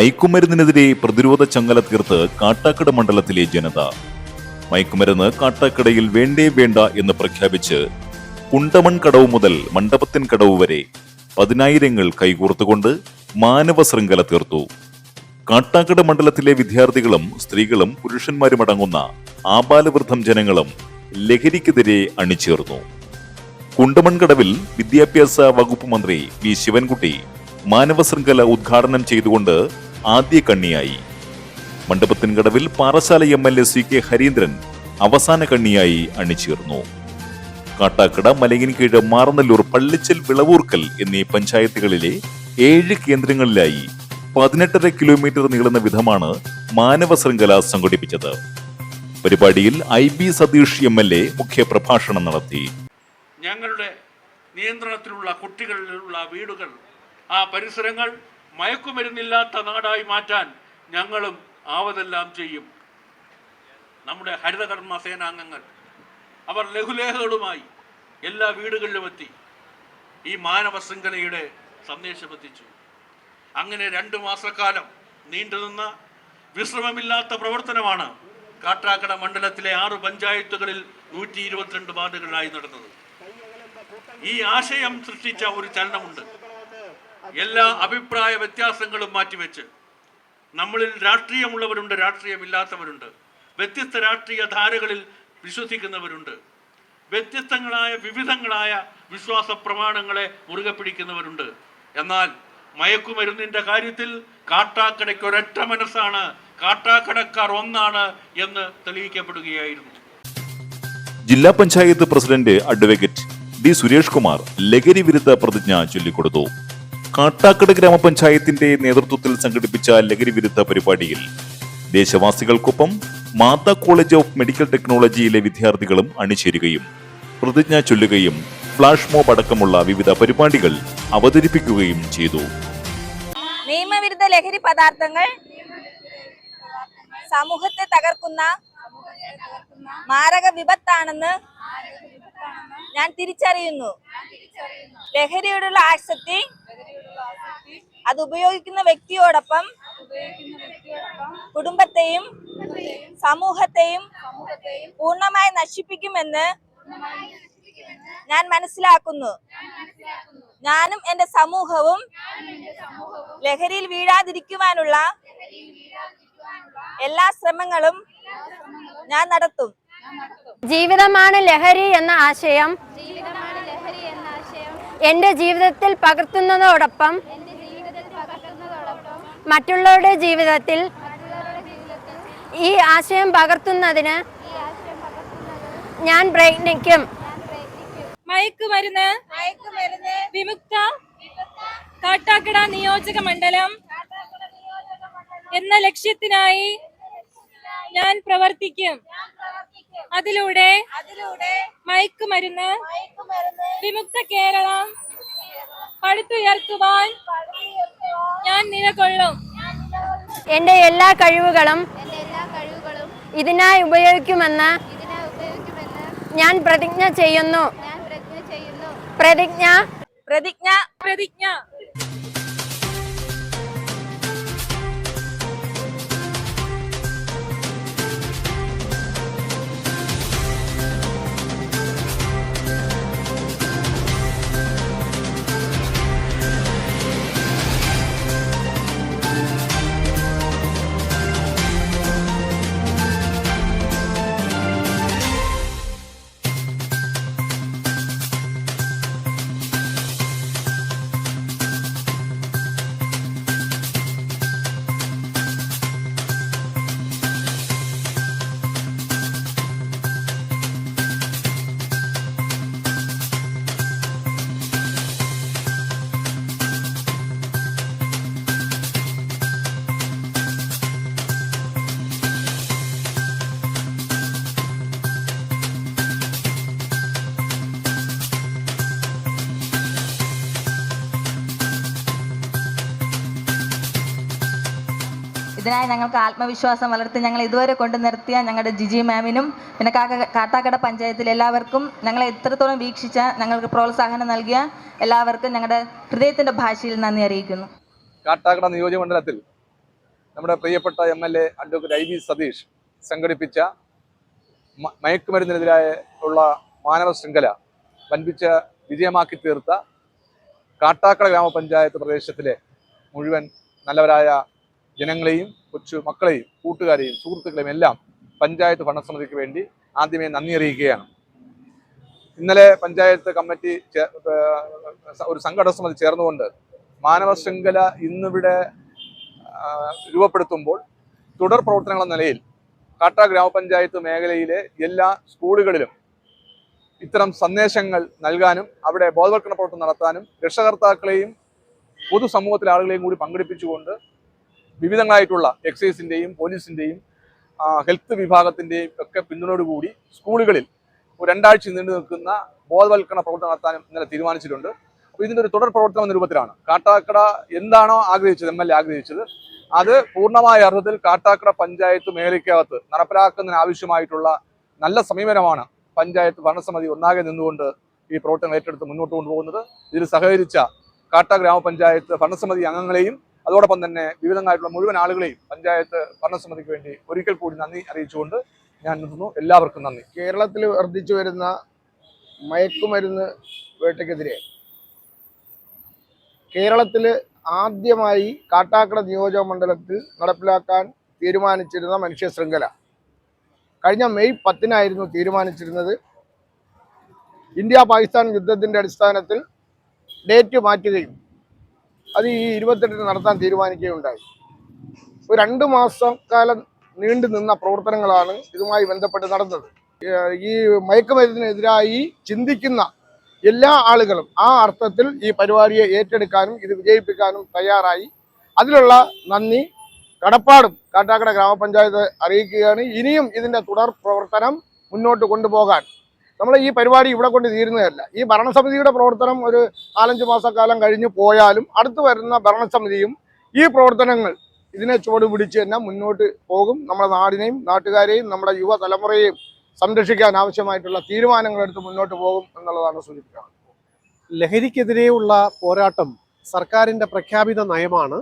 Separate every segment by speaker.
Speaker 1: മയക്കുമരുന്നിനെതിരെ പ്രതിരോധ ചങ്ങല തീർത്ത് കാട്ടാക്കട മണ്ഡലത്തിലെ ജനത. മയക്കുമരുന്ന് കാട്ടാക്കടയിൽ വേണ്ടേ വേണ്ട എന്ന് പ്രഖ്യാപിച്ച് കുണ്ടമൺ കടവ് മുതൽ മണ്ഡപത്തിൻ കടവ് വരെ പതിനായിരങ്ങൾ കൈകോർത്തുകൊണ്ട് മാനവ ശൃംഖല തീർത്തു. കാട്ടാക്കട മണ്ഡലത്തിലെ വിദ്യാർത്ഥികളും സ്ത്രീകളും പുരുഷന്മാരും അടങ്ങുന്ന ആബാലവൃദ്ധം ജനങ്ങളും ലഹരിക്കെതിരെ അണിചേർന്നു. കുണ്ടമൺകടവിൽ വിദ്യാഭ്യാസ വകുപ്പ് മന്ത്രി വി. ശിവൻകുട്ടി മാനവ ശൃംഖല ഉദ്ഘാടനം ചെയ്തുകൊണ്ട് ആദ്യ കണ്ണിയായി. മണ്ഡപത്തിൻകടവിൽ Parassala M L A C K Harindran അവസാന കണ്ണിയായി അണിചേർന്നു. കാട്ടാക്കട മലയൻകീഴ് മാറനല്ലൂർ പള്ളിച്ചൽ വിളവൂർക്കൽ എന്നീ പഞ്ചായത്തുകളിലെ ഏഴ് കേന്ദ്രങ്ങളിലായി പതിനെട്ടര കിലോമീറ്റർ നീളുന്ന വിധമാണ് മാനവ ശൃംഖല സംഘടിപ്പിച്ചത്. പരിപാടിയിൽ I B Sathish M L A മുഖ്യപ്രഭാഷണം നടത്തി.
Speaker 2: ഞങ്ങളുടെ നിയന്ത്രണത്തിലുള്ള കുട്ടികളിലുള്ള വീടുകൾ ആ പരിസരങ്ങൾ മയക്കുമരുന്നില്ലാത്ത നാടായി മാറ്റാൻ ഞങ്ങളും ആവതെല്ലാം ചെയ്യും. നമ്മുടെ ഹരിതകർമ്മ സേനാംഗങ്ങൾ അവർ ലഘുലേഖകളുമായി എല്ലാ വീടുകളിലും എത്തി ഈ മാനവ ശൃംഖലയുടെ സന്ദേശമെത്തിച്ചു അങ്ങനെ രണ്ട് മാസക്കാലം നീണ്ടുനിന്ന വിശ്രമമില്ലാത്ത പ്രവർത്തനമാണ് കാട്ടാക്കട മണ്ഡലത്തിലെ ആറ് പഞ്ചായത്തുകളിൽ നൂറ്റി ഇരുപത്തിരണ്ട് വാർഡുകളിലായി നടന്നത്. ഈ ആശയം സൃഷ്ടിച്ച ഒരു ചലനമുണ്ട്. എല്ലാ അഭിപ്രായ വ്യത്യാസങ്ങളും മാറ്റിവെച്ച് നമ്മളിൽ രാഷ്ട്രീയമുള്ളവരുണ്ട് രാഷ്ട്രീയമില്ലാത്തവരുണ്ട്. വ്യത്യസ്ത രാഷ്ട്രീയ ധാരകളിൽ വിശ്വസിക്കുന്നവരുണ്ട്. വ്യത്യസ്തങ്ങളായ വിവിധങ്ങളായ വിശ്വാസ പ്രമാണങ്ങളെ മുറുകെ പിടിക്കുന്നവരുണ്ട്. എന്നാൽ മയക്കുമരുന്നിന്റെ കാര്യത്തിൽ കാട്ടാക്കടയ്ക്ക് ഒരൊറ്റ മനസ്സാണ്. കാട്ടാക്കടക്കാർ ഒന്നാണ് എന്ന് തെളിയിക്കപ്പെടുകയായിരുന്നു.
Speaker 1: ജില്ലാ panchayat president advocate D Suresh Kumar ലഹരി വിരുദ്ധ പ്രതിജ്ഞ ചൊല്ലിക്കൊടുത്തു. കാട്ടാക്കട ഗ്രാമപഞ്ചായത്തിന്റെ നേതൃത്വത്തിൽ സംഘടിപ്പിച്ച ലഹരി വിരുദ്ധ പരിപാടിയിൽ ദേശവാസികൾക്കൊപ്പം മാതാ കോളേജ് ഓഫ് മെഡിക്കൽ ടെക്നോളജിയിലെ വിദ്യാർത്ഥികളും അണിചേരുകയും പ്രതിജ്ഞ ചൊല്ലുകയും ഫ്ലാഷ് മോബ് അടക്കമുള്ള വിവിധ പരിപാടികൾ അവതരിപ്പിക്കുകയും ചെയ്തു.
Speaker 3: നിയമവിരുദ്ധ ലഹരി പദാർത്ഥങ്ങൾ സമൂഹത്തെ തകർക്കുന്ന മാരക വിപത്താണെന്ന് ഞാൻ തിരിച്ചറിയുന്നു. ലഹരിയോടുള്ള ആസക്തി അത് ഉപയോഗിക്കുന്ന വ്യക്തിയോടൊപ്പം കുടുംബത്തെയും സമൂഹത്തെയും പൂർണമായി നശിപ്പിക്കുമെന്ന് ഞാൻ മനസ്സിലാക്കുന്നു. ഞാനും എന്റെ സമൂഹവും ലഹരിയിൽ വീഴാതിരിക്കുവാനുള്ള എല്ലാ ശ്രമങ്ങളും ഞാൻ നടത്തും.
Speaker 4: ജീവിതമാണ് ലഹരി എന്ന ആശയം. എന്റെ ജീവിതത്തിൽ പകർത്തുന്നതോടൊപ്പം മറ്റുള്ളവരുടെ ജീവിതത്തിൽ ഈ ആശയം പകർത്തുന്നതിന് ഞാൻ പ്രയത്നിക്കും.
Speaker 3: മയക്കുമരുന്ന് വിമുക്ത കാട്ടാക്കട നിയോജക മണ്ഡലം എന്ന ലക്ഷ്യത്തിനായി ഞാൻ പ്രവർത്തിക്കും. അതിലൂടെ മയക്കുമരുന്ന് വിമുക്ത കേരളം പടുത്തുയർത്തുവാൻ ഞാൻ നിലകൊള്ളും.
Speaker 4: എന്റെ എല്ലാ കഴിവുകളും
Speaker 5: എന്റെ എല്ലാ കഴിവുകളും
Speaker 4: ഇതിനായി ഉപയോഗിക്കുമെന്ന് ഞാൻ പ്രതിജ്ഞ ചെയ്യുന്നു.
Speaker 5: ഞാൻ പ്രതിജ്ഞ ചെയ്യുന്നു.
Speaker 4: പ്രതിജ്ഞ
Speaker 3: പ്രതിജ്ഞ.
Speaker 6: ഇതിനായി ഞങ്ങൾക്ക് ആത്മവിശ്വാസം വളർത്തി ഞങ്ങൾ ഇതുവരെ കൊണ്ട് നിർത്തിയ ഞങ്ങളുടെ ജിജി മാമിനും പിന്നെ കാക്ക കാട്ടാക്കട പഞ്ചായത്തിലെ എല്ലാവർക്കും ഞങ്ങളെ എത്രത്തോളം വീക്ഷിച്ച ഞങ്ങൾക്ക് പ്രോത്സാഹനം നൽകിയ എല്ലാവർക്കും ഞങ്ങളുടെ ഹൃദയത്തിന്റെ ഭാഷയിൽ നന്ദി അറിയിക്കുന്നു.
Speaker 7: കാട്ടാക്കട നിയോജകമണ്ഡലത്തിൽ നമ്മുടെ പ്രിയപ്പെട്ട M L A advocate I V Sathish സംഘടിപ്പിച്ച മയക്കുമരുന്നിനെതിരായ ഉള്ള മാനവ ശൃംഖല വൻപിച്ച വിജയമാക്കി തീർത്ത കാട്ടാക്കട ഗ്രാമപഞ്ചായത്ത് പ്രദേശത്തിലെ മുഴുവൻ നല്ലവരായ ജനങ്ങളെയും കൊച്ചു മക്കളെയും കൂട്ടുകാരെയും സുഹൃത്തുക്കളെയും എല്ലാം പഞ്ചായത്ത് ഭരണസമിതിക്ക് വേണ്ടി ആദ്യമേ നന്ദി അറിയിക്കുകയാണ്. ഇന്നലെ പഞ്ചായത്ത് കമ്മിറ്റി ഒരു സംഘടന സമിതി ചേർന്നുകൊണ്ട് മാനവ ശൃംഖല ഇന്നിവിടെ രൂപപ്പെടുത്തുമ്പോൾ തുടർ പ്രവർത്തനങ്ങൾ എന്ന നിലയിൽ കാട്ട ഗ്രാമപഞ്ചായത്ത് മേഖലയിലെ എല്ലാ സ്കൂളുകളിലും ഇത്തരം സന്ദേശങ്ങൾ നൽകാനും അവിടെ ബോധവൽക്കരണ പ്രവർത്തനം നടത്താനും രക്ഷകർത്താക്കളെയും പൊതുസമൂഹത്തിലെ ആളുകളെയും കൂടി പങ്കെടുപ്പിച്ചുകൊണ്ട് വിവിധങ്ങളായിട്ടുള്ള എക്സൈസിന്റെയും പോലീസിന്റെയും ഹെൽത്ത് വിഭാഗത്തിന്റെയും ഒക്കെ പിന്തുണയോടുകൂടി സ്കൂളുകളിൽ രണ്ടാഴ്ച നീണ്ടു നിൽക്കുന്ന ബോധവൽക്കരണ പ്രവർത്തനം നടത്താനും ഇന്നലെ തീരുമാനിച്ചിട്ടുണ്ട്. അപ്പോൾ ഇതിന്റെ ഒരു തുടർ പ്രവർത്തനം എന്ന രൂപത്തിലാണ്. കാട്ടാക്കട എന്താണോ ആഗ്രഹിച്ചത് എം എൽ എ ആഗ്രഹിച്ചത് അത് പൂർണമായ അർത്ഥത്തിൽ കാട്ടാക്കട പഞ്ചായത്ത് മേഖലയ്ക്കകത്ത് നടപ്പിലാക്കുന്നതിന് ആവശ്യമായിട്ടുള്ള നല്ല സമീപനമാണ് പഞ്ചായത്ത് ഭരണസമിതി ഒന്നാകെ നിന്നുകൊണ്ട് ഈ പ്രവർത്തനം ഏറ്റെടുത്ത് മുന്നോട്ട് കൊണ്ടുപോകുന്നത്. ഇതിൽ സഹകരിച്ച കാട്ട ഗ്രാമപഞ്ചായത്ത് ഭരണസമിതി അംഗങ്ങളെയും അതോടൊപ്പം തന്നെ വിവിധങ്ങളായിട്ടുള്ള മുഴുവൻ ആളുകളെയും പഞ്ചായത്ത് ഭരണസമിതിക്ക് വേണ്ടി ഒരിക്കൽ കൂടി നന്ദി അറിയിച്ചുകൊണ്ട് ഞാൻ നിർത്തുന്നു. എല്ലാവർക്കും നന്ദി.
Speaker 8: കേരളത്തിൽ വർദ്ധിച്ചു വരുന്ന മയക്കുമരുന്ന് വേട്ടയ്ക്കെതിരെ കേരളത്തിൽ ആദ്യമായി കാട്ടാക്കട നിയോജക മണ്ഡലത്തിൽ നടപ്പിലാക്കാൻ തീരുമാനിച്ചിരുന്ന മനുഷ്യ ശൃംഖല കഴിഞ്ഞ മെയ് പത്തിനായിരുന്നു തീരുമാനിച്ചിരുന്നത്. ഇന്ത്യ പാകിസ്ഥാൻ യുദ്ധത്തിന്റെ അടിസ്ഥാനത്തിൽ ഡേറ്റ് മാറ്റുകയും അത് ഈ ഇരുപത്തെട്ടിന് നടത്താൻ തീരുമാനിക്കുകയുണ്ടായി. ഒരു രണ്ട് മാസക്കാലം നീണ്ടു നിന്ന പ്രവർത്തനങ്ങളാണ് ഇതുമായി ബന്ധപ്പെട്ട് നടന്നത്. ഈ മയക്കുമരുന്നിനെതിരായി ചിന്തിക്കുന്ന എല്ലാ ആളുകളും ആ അർത്ഥത്തിൽ ഈ പരിപാടിയെ ഏറ്റെടുക്കാനും ഇത് വിജയിപ്പിക്കാനും തയ്യാറായി. അതിലുള്ള നന്ദി കടപ്പാടും കാട്ടാക്കട ഗ്രാമപഞ്ചായത്ത് അറിയിക്കുകയാണ്. ഇനിയും ഇതിന്റെ തുടർ പ്രവർത്തനം മുന്നോട്ട് കൊണ്ടുപോകാൻ നമ്മൾ ഈ പരിപാടി ഇവിടെ കൊണ്ട് തീരുന്നതല്ല. ഈ ഭരണസമിതിയുടെ പ്രവർത്തനം ഒരു നാലഞ്ച് മാസക്കാലം കഴിഞ്ഞ് പോയാലും അടുത്ത് വരുന്ന ഭരണസമിതിയും ഈ പ്രവർത്തനങ്ങൾ ഇതിനെ ചുവട് പിടിച്ച് തന്നെ മുന്നോട്ട് പോകും. നമ്മുടെ നാടിനെയും നാട്ടുകാരെയും നമ്മുടെ യുവതലമുറയെയും സംരക്ഷിക്കാൻ ആവശ്യമായിട്ടുള്ള തീരുമാനങ്ങൾ എടുത്ത് മുന്നോട്ട് പോകും എന്നുള്ളതാണ് സൂചിപ്പിക്കുന്നത്
Speaker 9: ലഹരിക്കെതിരെയുള്ള പോരാട്ടം സർക്കാരിന്റെ പ്രഖ്യാപിത നയമാണ്.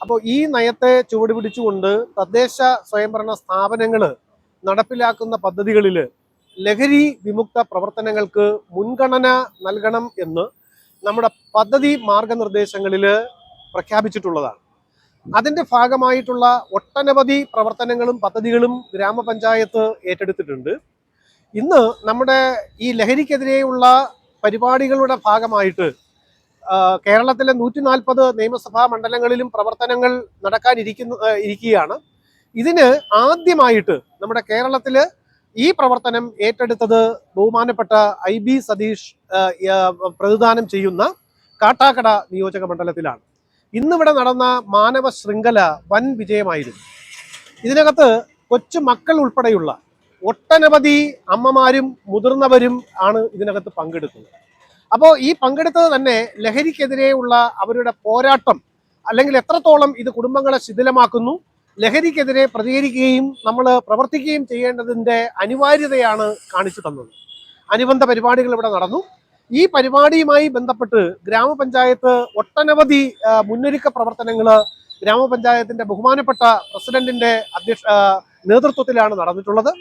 Speaker 9: അപ്പോൾ ഈ നയത്തെ ചുവട് പിടിച്ചുകൊണ്ട് തദ്ദേശ സ്വയംഭരണ സ്ഥാപനങ്ങൾ നടപ്പിലാക്കുന്ന പദ്ധതികളിൽ ലഹരി വിമുക്ത പ്രവർത്തനങ്ങൾക്ക് മുൻഗണന നൽകണം എന്ന് നമ്മുടെ പദ്ധതി മാർഗനിർദ്ദേശങ്ങളിൽ പ്രഖ്യാപിച്ചിട്ടുള്ളതാണ്. അതിന്റെ ഭാഗമായിട്ടുള്ള ഒട്ടനവധി പ്രവർത്തനങ്ങളും പദ്ധതികളും ഗ്രാമപഞ്ചായത്ത് ഏറ്റെടുത്തിട്ടുണ്ട്. ഇന്ന് നമ്മുടെ ഈ ലഹരിക്കെതിരെയുള്ള പരിപാടികളുടെ ഭാഗമായിട്ട് കേരളത്തിലെ നൂറ്റി നാൽപ്പത് നിയമസഭാ മണ്ഡലങ്ങളിലും പ്രവർത്തനങ്ങൾ നടക്കാനിരിക്കുന്ന ഇരിക്കുകയാണ്. ഇതിന് ആദ്യമായിട്ട് നമ്മുടെ കേരളത്തിൽ ഈ പ്രവർത്തനം ഏറ്റെടുത്തത് ബഹുമാനപ്പെട്ട ഐ ബി സതീഷ് പ്രതിദാനം ചെയ്യുന്ന കാട്ടാക്കട നിയോജക മണ്ഡലത്തിലാണ്. ഇന്നിവിടെ നടന്ന മാനവ ശൃംഖല വൻ വിജയമായിരുന്നു. ഇതിനകത്ത് കൊച്ചു മക്കൾ ഉൾപ്പെടെയുള്ള ഒട്ടനവധി അമ്മമാരും മുതിർന്നവരും ആണ് ഇതിനകത്ത് പങ്കെടുക്കുന്നത് അപ്പോൾ ഈ പങ്കെടുത്തത് തന്നെ ലഹരിക്കെതിരെയുള്ള അവരുടെ പോരാട്ടം അല്ലെങ്കിൽ എത്രത്തോളം ഇത് കുടുംബങ്ങളെ ശിഥിലമാക്കുന്നു ലഹരിക്കെതിരെ പ്രതികരിക്കുകയും നമ്മൾ പ്രവർത്തിക്കുകയും ചെയ്യേണ്ടതിന്റെ അനിവാര്യതയാണ് കാണിച്ചു തന്നത്. അനുബന്ധ പരിപാടികൾ ഇവിടെ നടന്നു. ഈ പരിപാടിയുമായി ബന്ധപ്പെട്ട് ഗ്രാമപഞ്ചായത്ത് ഒട്ടനവധി മുന്നൊരുക്ക പ്രവർത്തനങ്ങൾ ഗ്രാമപഞ്ചായത്തിന്റെ ബഹുമാനപ്പെട്ട പ്രസിഡന്റിന്റെ അധ്യക്ഷ നേതൃത്വത്തിലാണ് നടന്നിട്ടുള്ളത്.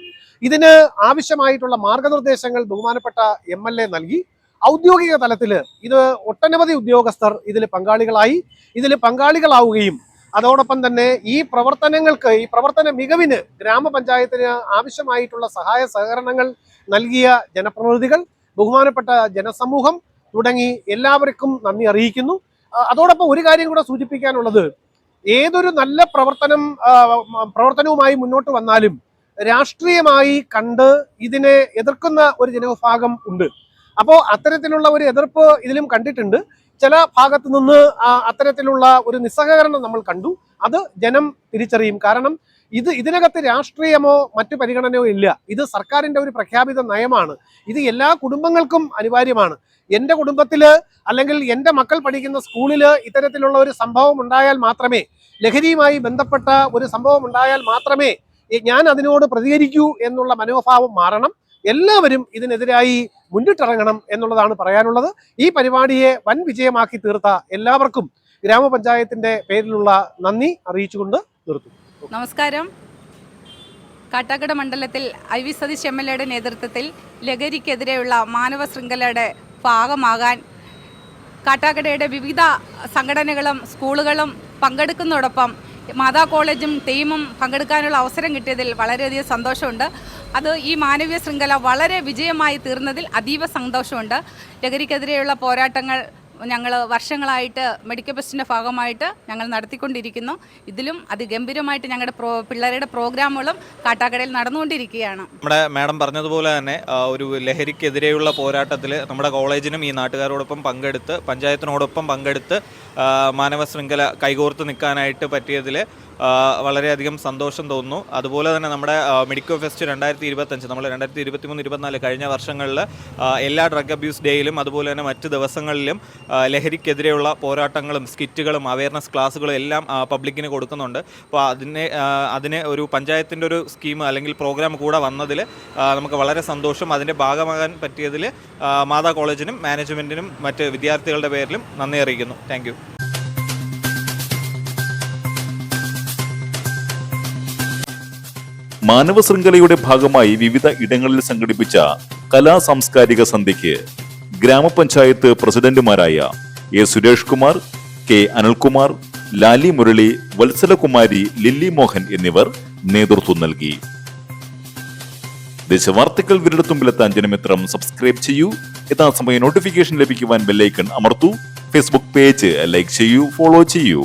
Speaker 9: ഇതിന് ആവശ്യമായിട്ടുള്ള മാർഗനിർദ്ദേശങ്ങൾ ബഹുമാനപ്പെട്ട എം എൽ എ നൽകി. ഔദ്യോഗിക തലത്തിൽ ഇത് ഒട്ടനവധി ഉദ്യോഗസ്ഥർ ഇതിൽ പങ്കാളികളായി. ഇതിൽ പങ്കാളികളാവുകയും അതോടൊപ്പം തന്നെ ഈ പ്രവർത്തനങ്ങൾക്ക് ഈ പ്രവർത്തന മികവിന് ഗ്രാമപഞ്ചായത്തിന് ആവശ്യമായിട്ടുള്ള സഹായ സഹകരണങ്ങൾ നൽകിയ ജനപ്രതിനിധികൾ ബഹുമാനപ്പെട്ട ജനസമൂഹം തുടങ്ങി എല്ലാവർക്കും നന്ദി അറിയിക്കുന്നു. അതോടൊപ്പം ഒരു കാര്യം കൂടെ സൂചിപ്പിക്കാനുള്ളത്. ഏതൊരു നല്ല പ്രവർത്തനം പ്രവർത്തനവുമായി മുന്നോട്ട് വന്നാലും രാഷ്ട്രീയമായി കണ്ട് ഇതിനെ എതിർക്കുന്ന ഒരു ജനവിഭാഗം ഉണ്ട്. അപ്പോൾ അത്തരത്തിലുള്ള ഒരു എതിർപ്പ് ഇതിലും കണ്ടിട്ടുണ്ട്. ചില ഭാഗത്തു നിന്ന് അത്തരത്തിലുള്ള ഒരു നിസ്സഹകരണം നമ്മൾ കണ്ടു. അത് ജനം തിരിച്ചറിയും. കാരണം ഇത് ഇതിനകത്ത് രാഷ്ട്രീയമോ മറ്റു പരിഗണനയോ ഇല്ല. ഇത് സർക്കാരിന്റെ ഒരു പ്രഖ്യാപിത നയമാണ്. ഇത് എല്ലാ കുടുംബങ്ങൾക്കും അനിവാര്യമാണ്. എന്റെ കുടുംബത്തിൽ അല്ലെങ്കിൽ എന്റെ മക്കൾ പഠിക്കുന്ന സ്കൂളിൽ ഇത്തരത്തിലുള്ള ഒരു സംഭവം ഉണ്ടായാൽ മാത്രമേ ലഹരിയുമായി ബന്ധപ്പെട്ട ഒരു സംഭവം ഉണ്ടായാൽ മാത്രമേ ഞാൻ അതിനോട് പ്രതികരിക്കൂ എന്നുള്ള മനോഭാവം മാറണം. എല്ലാവരും ഇതിനെതിരായി മുന്നിട്ടിറങ്ങണം എന്നുള്ളതാണ് പറയാനുള്ളത്. ഈ പരിപാടിയെ വൻ വിജയമാക്കി തീർത്ത എല്ലാവർക്കും ഗ്രാമപഞ്ചായത്തിന്റെ പേരിലുള്ള നന്ദി അറിയിച്ചുകൊണ്ട് നിർത്തും
Speaker 10: നമസ്കാരം. കാട്ടാക്കട മണ്ഡലത്തിൽ I V Sathish M L എയുടെ നേതൃത്വത്തിൽ ലഹരിക്കെതിരെയുള്ള മാനവ ശൃംഖലയുടെ ഭാഗമാകാൻ കാട്ടാക്കടയുടെ വിവിധ സംഘടനകളും സ്കൂളുകളും പങ്കെടുക്കുന്നതോടൊപ്പം മാതാ കോളേജും ടീമും പങ്കെടുക്കാനുള്ള അവസരം കിട്ടിയതിൽ വളരെയധികം സന്തോഷമുണ്ട്. അത് ഈ മാനവീയ ശൃംഖല വളരെ വിജയമായി തീർന്നതിൽ അതീവ സന്തോഷമുണ്ട്. ലഹരിക്കെതിരെയുള്ള പോരാട്ടങ്ങൾ ഞങ്ങൾ വർഷങ്ങളായിട്ട് മെഡിക്കൽ ബസ്റ്റിന്റെ ഭാഗമായിട്ട് ഞങ്ങൾ നടത്തിക്കൊണ്ടിരിക്കുന്നു. ഇതിലും അതിഗംഭീരമായിട്ട് ഞങ്ങളുടെ പ്രോ പിള്ളേരുടെ പ്രോഗ്രാമുകളും കാട്ടാക്കടയിൽ നടന്നുകൊണ്ടിരിക്കുകയാണ്.
Speaker 11: നമ്മുടെ മാഡം പറഞ്ഞതുപോലെ തന്നെ ഒരു ലഹരിക്കെതിരെയുള്ള പോരാട്ടത്തിൽ നമ്മുടെ കോളേജിനും ഈ നാട്ടുകാരോടൊപ്പം പങ്കെടുത്ത് പഞ്ചായത്തിനോടൊപ്പം പങ്കെടുത്ത് മാനവ ശൃംഖല കൈകോർത്ത് നിൽക്കാനായിട്ട് പറ്റിയതിൽ വളരെയധികം സന്തോഷം തോന്നുന്നു. അതുപോലെ തന്നെ നമ്മുടെ മെഡിക്കോ ഫെസ്റ്റ് രണ്ടായിരത്തി ഇരുപത്തഞ്ച് നമ്മൾ രണ്ടായിരത്തി ഇരുപത്തി മൂന്ന് ഇരുപത്തിനാല് കഴിഞ്ഞ വർഷങ്ങളിൽ എല്ലാ ഡ്രഗ് അബ്യൂസ് ഡേയിലും അതുപോലെ തന്നെ മറ്റ് ദിവസങ്ങളിലും ലഹരിക്കെതിരെയുള്ള പോരാട്ടങ്ങളും സ്കിറ്റുകളും അവയർനെസ് ക്ലാസ്സുകളും എല്ലാം പബ്ലിക്കിന് കൊടുക്കുന്നുണ്ട്. അപ്പോൾ അതിനെ അതിന് ഒരു പഞ്ചായത്തിന്റെ ഒരു സ്കീം അല്ലെങ്കിൽ പ്രോഗ്രാം കൂടെ വന്നതിൽ നമുക്ക് വളരെ സന്തോഷം. അതിന്റെ ഭാഗമാകാൻ പറ്റിയതിൽ മാതാ കോളേജിനും മാനേജ്മെന്റിനും മറ്റ് വിദ്യാർത്ഥികളുടെ പേരിലും നന്ദി അറിയിക്കുന്നു. താങ്ക്
Speaker 1: മാനവ ശൃംഖലയുടെ ഭാഗമായി വിവിധ ഇടങ്ങളിൽ സംഘടിപ്പിച്ച കലാ സാംസ്കാരിക സന്ധ്യയ്ക്ക് ഗ്രാമപഞ്ചായത്ത് പ്രസിഡന്റുമാരായ എ സുരേഷ് കുമാർ കെ അനിൽകുമാർ ലാലി മുരളി വത്സലകുമാരി ലില്ലി മോഹൻ എന്നിവർ നേതൃത്വം നൽകി. ദേശവാർത്തകൾ വിരടത്തുമ്പിലെത്താൻ ജനമിത്രം സബ്സ്ക്രൈബ് ചെയ്യൂ. യഥാസമയം നോട്ടിഫിക്കേഷൻ ലഭിക്കുവാൻ ബെല്ലൈക്കൺ അമർത്തൂ. ഫേസ്ബുക്ക് പേജ് ലൈക്ക് ചെയ്യൂ ഫോളോ ചെയ്യൂ.